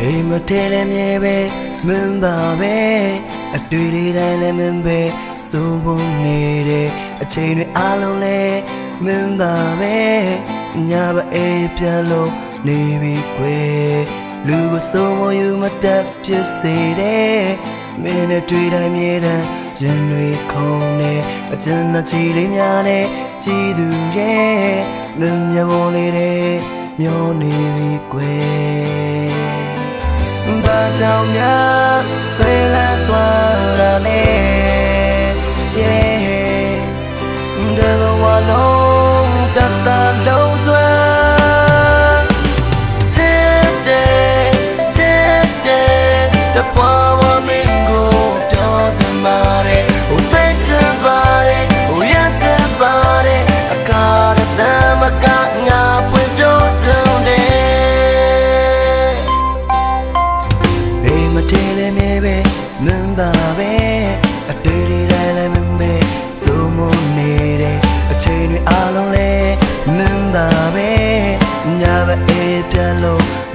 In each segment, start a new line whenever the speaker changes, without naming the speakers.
အိမ်မထဲလည်းမြဲပဲမင်းပါပဲအတွေ့တွေတိုင်းလည်းမင်းပဲစိုးပုံနေတယ်အချိန်တွေအားလုံးလည်းမင်းပါပဲညဘအေးပြန်လို့နေပြီကွယ်လူကိုစိုးမယူမတတ်ဖြစ်စေတယ်မင်းနဲ့တွေ့တိုင်းမြဲတမ်းရင်တွေခုန်နေအကျဉ်းချီလေးများနဲ့ကြည်သူရဲ့မင်းမျက်ဝန်းလေးတွေမျောနေပြီကွယ်ဘာ ကြောင့်များဆွေးလန်းသွားတာလဲ yeah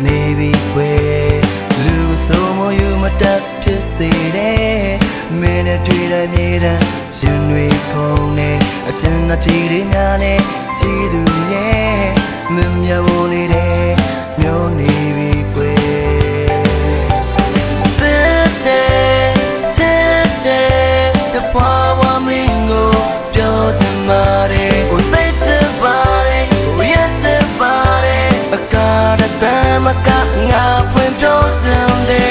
နေပြီကွယ်လူစိုးမယူမတတ်ဖြစ်စေတယ်မင်းနဲ့တွေ့တဲ့မြေတမ်းရှင်တွေခုန်နေအကျဉ်းချီတွေများနဲ့ကြည်သူရဲ့မင်းမြတ်ဖို့လေးတဲ့ တမ်းမကငါဖွင့်ပြောချင်တ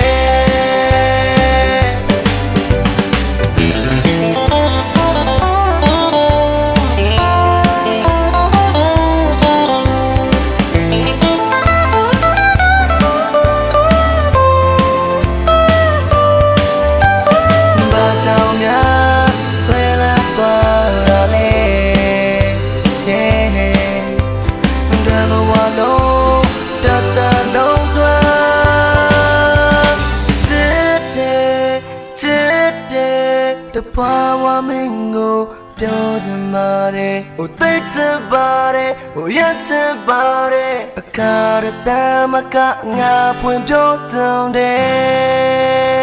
တယ်တပွားဝမင်းကိုပြောချင်ပါတယ်ဟိုသိချင်ပါတယ်ဟိုရချင်ပါတယ်အခါတမ်းမကငါဖွင့်ပြောချင်တယ်